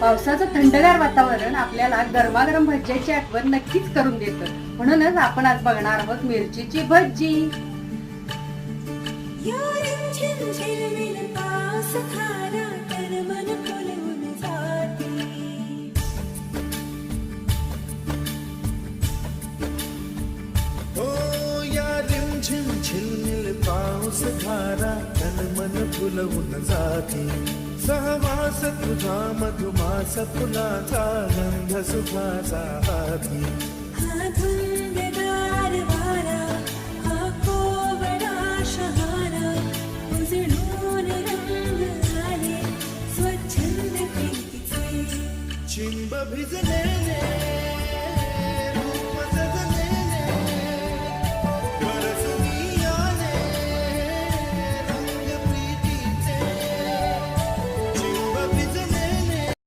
पावसाचं थंडगार वातावरण आपल्याला गरमागरम भज्याची आठवण नक्कीच करून देतं. म्हणूनच आपण आज बघणार आहोत मिरचीची भज्जी. यारंजिन झिलमिल पाऊस खारा तन मन फुलवून जाते. सहवास तुझा मधुमास फुलाचा गंध सुखाचा हाती चिंब भिजलेले